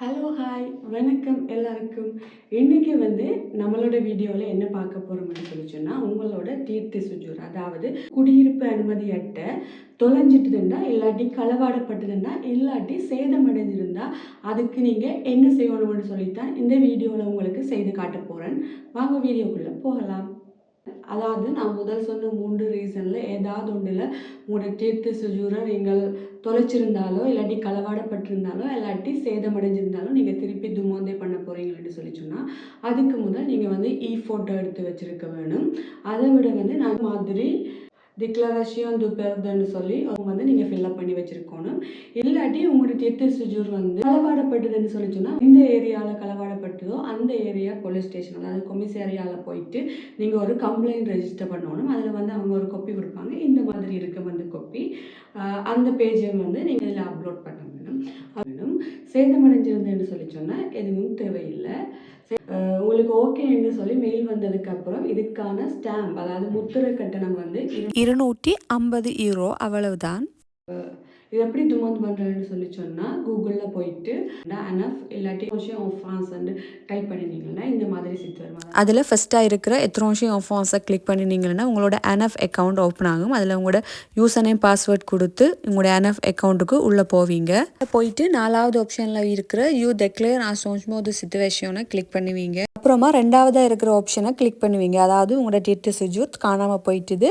Hello hi வணக்கம் எல்லாருக்கும். இன்றைக்கி வந்து நம்மளோட வீடியோவில் என்ன பார்க்க போகிறோம்னு சொல்லி சொன்னால் உங்களோட தீர்த்து சுஜூர் அதாவது குடியிருப்பு அனுமதி அட்டை தொலைஞ்சிட்டுதுண்டா இல்லாட்டி களவாடப்பட்டதுண்டா இல்லாட்டி சேதமடைஞ்சிருந்தா அதுக்கு நீங்கள் என்ன செய்யணும்னு சொல்லித்தான் இந்த வீடியோவில் உங்களுக்கு செய்து காட்ட போகிறேன் வாங்க வீடியோக்குள்ளே போகலாம். அதாவது நான் முதல் சொன்ன மூன்று ரீசனில் ஏதாவது ஒன்றில் உங்களோட தீர்த்து சுஜூரை நீங்கள் தொலைச்சிருந்தாலோ இல்லாட்டி களவாடப்பட்டிருந்தாலோ இல்லாட்டி சேதமடைஞ்சிருந்தாலும் நீங்கள் திருப்பி துமோந்தே பண்ண போகிறீங்கன்னு சொல்லி சொன்னால் அதுக்கு முதல் நீங்கள் வந்து இ ஃபோட்டோ எடுத்து வச்சுருக்க வேணும். அதை விட வந்து நான் மாதிரி டிக்ளரேஷன் டு பெர்துன்னு சொல்லி அவங்க வந்து நீங்கள் ஃபில்அப் பண்ணி வச்சுருக்கணும். இல்லாட்டி உங்களுடைய தெத்து சுஜூர் வந்து களவாடப்பட்டதுன்னு சொல்லி சொன்னால் இந்த ஏரியாவில் களவாடப்பட்டதோ அந்த ஏரியா போலீஸ் ஸ்டேஷன் அதாவது கொமிசேரியாவில் போயிட்டு நீங்கள் ஒரு கம்ப்ளைண்ட் ரெஜிஸ்டர் பண்ணணும். அதில் வந்து அவங்க ஒரு கொப்பி கொடுப்பாங்க இந்த மாதிரி இருக்க வந்து கொப்பி அந்த பேஜையும் வந்து நீங்கள் இதில் அப்லோட் பண்ண வேணும். வேணும். சேதமடைஞ்சிருந்தேன்னு சொல்லி சொன்னால் எதுவும் தேவையில்லை. உங்களுக்கு ஓகேன்னு சொல்லி மெயில் வந்ததுக்கு அப்புறம் இதுக்கான ஸ்டாம்ப் அதாவது முத்திரை கட்டணம் வந்து இருநூற்றி ஐம்பது யூரோ அவ்வளவுதான். இது எப்படி துமந்த் பண்ணுறதுன்னு சொல்லி சொன்னால் கூகுளில் போயிட்டு அனஃப் இல்லாட்டி விஷயம் ஆஃபான்ஸ் வந்து டைப் பண்ணினீங்கன்னா இந்த மாதிரி சித்து வரும்? அதில் ஃபஸ்ட்டாக இருக்கிற எத்ரோஷியம் ஆஃபான்ஸை கிளிக் பண்ணினீங்கன்னா உங்களோட அனஃப் அக்கௌண்ட் ஓப்பன் ஆகும். அதில் உங்களோட யூசர் நேம் பாஸ்வேர்ட் கொடுத்து உங்களோட அனஃப் அக்கௌண்ட்டுக்கு உள்ளே போவீங்க. போயிட்டு நாலாவது ஆப்ஷனில் இருக்கிற யூ டெக்ளேர் ஆ சோஞ்சுமோது சிச்சுவேஷனை கிளிக் பண்ணுவீங்க. அப்புறமா ரெண்டாவதாக இருக்கிற ஆப்ஷனை கிளிக் பண்ணுவீங்க. அதாவது உங்களோட டேட்டு சுஜூத் காணாமல் போயிட்டுது.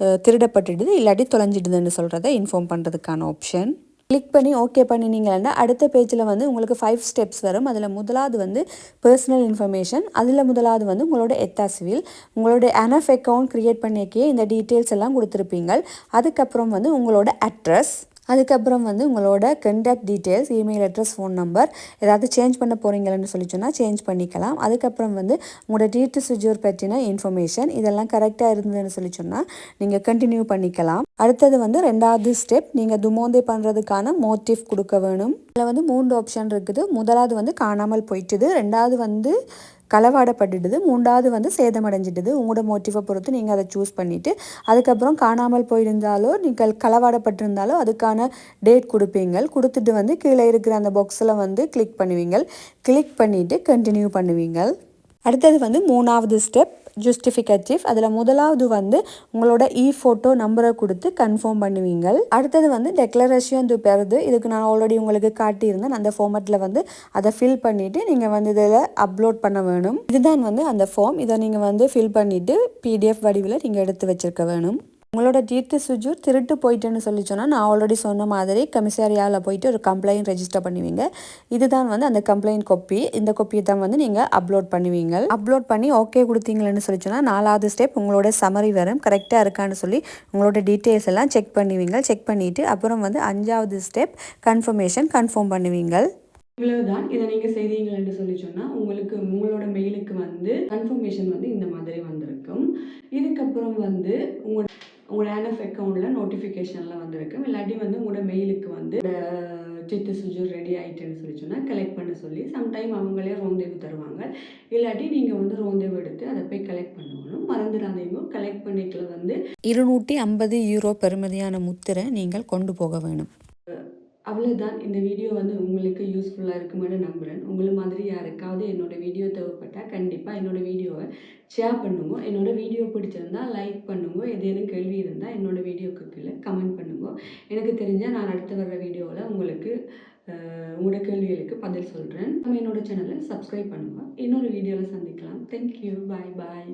திருடப்பட்டுடுது இல்லாட்டி தொலைஞ்சிடுதுன்னு சொல்கிறத இன்ஃபார்ம் பண்ணுறதுக்கான ஆப்ஷன் கிளிக் பண்ணி ஓகே பண்ணினீங்கன்னா அடுத்த பேஜில் வந்து உங்களுக்கு ஃபைவ் ஸ்டெப்ஸ் வரும். அதில் முதலாவது வந்து பர்சனல் இன்ஃபர்மேஷன் அதில் முதலாவது வந்து உங்களோட எத்தாசிவில் உங்களோட என்எஃப் அக்கௌண்ட் க்ரியேட் பண்ணிக்கே இந்த டீட்டெயில்ஸ் எல்லாம் கொடுத்துருப்பீங்க அதுக்கப்புறம் வந்து உங்களோட அட்ரஸ் அதுக்கப்புறம் வந்து உங்களோட contact details email address phone number ஏதாவது சேஞ்ச் பண்ண போகிறீங்களன்னு சொல்லி சொன்னால் சேஞ்ச் பண்ணிக்கலாம். அதுக்கப்புறம் வந்து உங்களோட டீட்டு சுஜூர் பற்றின இன்ஃபர்மேஷன் இதெல்லாம் கரெக்டாக இருந்ததுன்னு சொல்லி சொன்னால் நீங்கள் கண்டினியூ பண்ணிக்கலாம். அடுத்தது வந்து ரெண்டாவது ஸ்டெப் நீங்கள் துமோந்தே பண்ணுறதுக்கான மோட்டிவ் கொடுக்க வேணும். இதில் வந்து மூன்று ஆப்ஷன் இருக்குது. முதலாவது வந்து காணாமல் போயிட்டுது. ரெண்டாவது வந்து களவாடப்பட்டுடுது மூன்றாவது வந்து சேதமடைஞ்சிடுது. உங்களோட மோட்டிவை பொறுத்து நீங்கள் அதை சூஸ் பண்ணிவிட்டு அதுக்கப்புறம் காணாமல் போயிருந்தாலோ நீங்கள் களவாடப்பட்டிருந்தாலோ அதுக்கான டேட் கொடுப்பீங்க கொடுத்துட்டு வந்து கீழே இருக்கிற அந்த பாக்ஸில் வந்து கிளிக் பண்ணுவீங்க கிளிக் பண்ணிவிட்டு கண்டினியூ பண்ணுவீங்க அடுத்தது வந்து மூணாவது ஸ்டெப் ஜஸ்டிஃபிகேட்டிவ் அதில் முதலாவது வந்து உங்களோட இ ஃபோட்டோ நம்பரை கொடுத்து கன்ஃபார்ம் பண்ணுவீங்க அடுத்தது வந்து டெக்ளரேஷன் து பெறுது. இதுக்கு நான் ஆல்ரெடி உங்களுக்கு காட்டியிருந்தேன். அந்த ஃபார்மேட்டில் வந்து அதை ஃபில் பண்ணிவிட்டு நீங்கள் வந்து இதில் அப்லோட் பண்ண வேணும். இதுதான் வந்து அந்த ஃபார்ம் இதை நீங்கள் வந்து ஃபில் பண்ணிவிட்டு பிடிஎஃப் வடிவில் நீங்கள் எடுத்து வச்சுருக்க வேணும். உங்களோட டீட்டு சுஜூர் திருட்டு போயிட்டுன்னு சொல்லி சொன்னால் நான் ஆல்ரெடி சொன்ன மாதிரி கமிஷாரியாவில் போயிட்டு ஒரு கம்ப்ளைண்ட் ரெஜிஸ்டர் பண்ணுவீங்க. இதுதான் வந்து அந்த கம்ப்ளைண்ட் கொப்பி இந்த கொப்பியை தான் வந்து நீங்கள் அப்லோட் பண்ணுவீங்க. அப்லோட் பண்ணி ஓகே கொடுத்தீங்களேன்னு சொல்லி சொன்னால் நாலாவது ஸ்டெப் உங்களோட சமரி வரும். கரெக்டாக இருக்கான்னு சொல்லி உங்களோட டீட்டெயில்ஸ் எல்லாம் செக் பண்ணுவீங்க. செக் பண்ணிவிட்டு அப்புறம் வந்து அஞ்சாவது ஸ்டெப் கன்ஃபர்மேஷன் கன்ஃபார்ம் பண்ணுவீங்க. இவ்வளவுதான். இதை நீங்கள் செய்தீங்கன்னு சொல்லி சொன்னால் உங்களுக்கு உங்களோட மெயிலுக்கு வந்து கன்ஃபர்மேஷன் வந்து இந்த மாதிரி வந்திருக்கும். இதுக்கப்புறம் வந்து உங்களோட உங்களோட ஆன்எஃப் அக்கௌண்ட்டில் நோட்டிஃபிகேஷனில் வந்திருக்கும் இல்லாட்டி வந்து உங்களோட மெயிலுக்கு வந்து சித்து சுஜு ரெடி ஆகிட்டுன்னு சொல்லி சொன்னால் கலெக்ட் பண்ண சொல்லி சம்டைம் அவங்களே ரோந்தேவு தருவாங்க. இல்லாட்டி நீங்கள் வந்து ரோந்தேவு எடுத்து அதை போய் கலெக்ட் பண்ணணும். மறந்துடாதீங்க. கலெக்ட் பண்ணிக்கல வந்து இருநூற்றி ஐம்பது யூரோ பெருமதியான முத்திரை நீங்கள் கொண்டு போக வேணும். அவ்வளோதான் இந்த வீடியோ வந்து உங்களுக்கு யூஸ்ஃபுல்லாக இருக்குமென்னு நம்புகிறேன் உங்களை மாதிரி யாருக்காவது என்னோடய வீடியோ தேவைப்பட்டால் கண்டிப்பாக என்னோடய வீடியோவை ஷேர் பண்ணுங்க. என்னோடய வீடியோ பிடிச்சிருந்தால் லைக் பண்ணுங்க. ஏதேனும் கேள்வி இருந்தால் என்னோடய வீடியோக்கு கீழே கமெண்ட் பண்ணுங்க. எனக்கு தெரிஞ்சால் நான் அடுத்து வர்ற வீடியோவில் உங்களுக்கு உங்களோட கேள்விகளுக்கு பதில் சொல்கிறேன் நம்ம என்னோடய சேனலை சப்ஸ்கிரைப் பண்ணுங்கள் இன்னொரு வீடியோவில் சந்திக்கலாம். தேங்க்யூ பாய் பாய்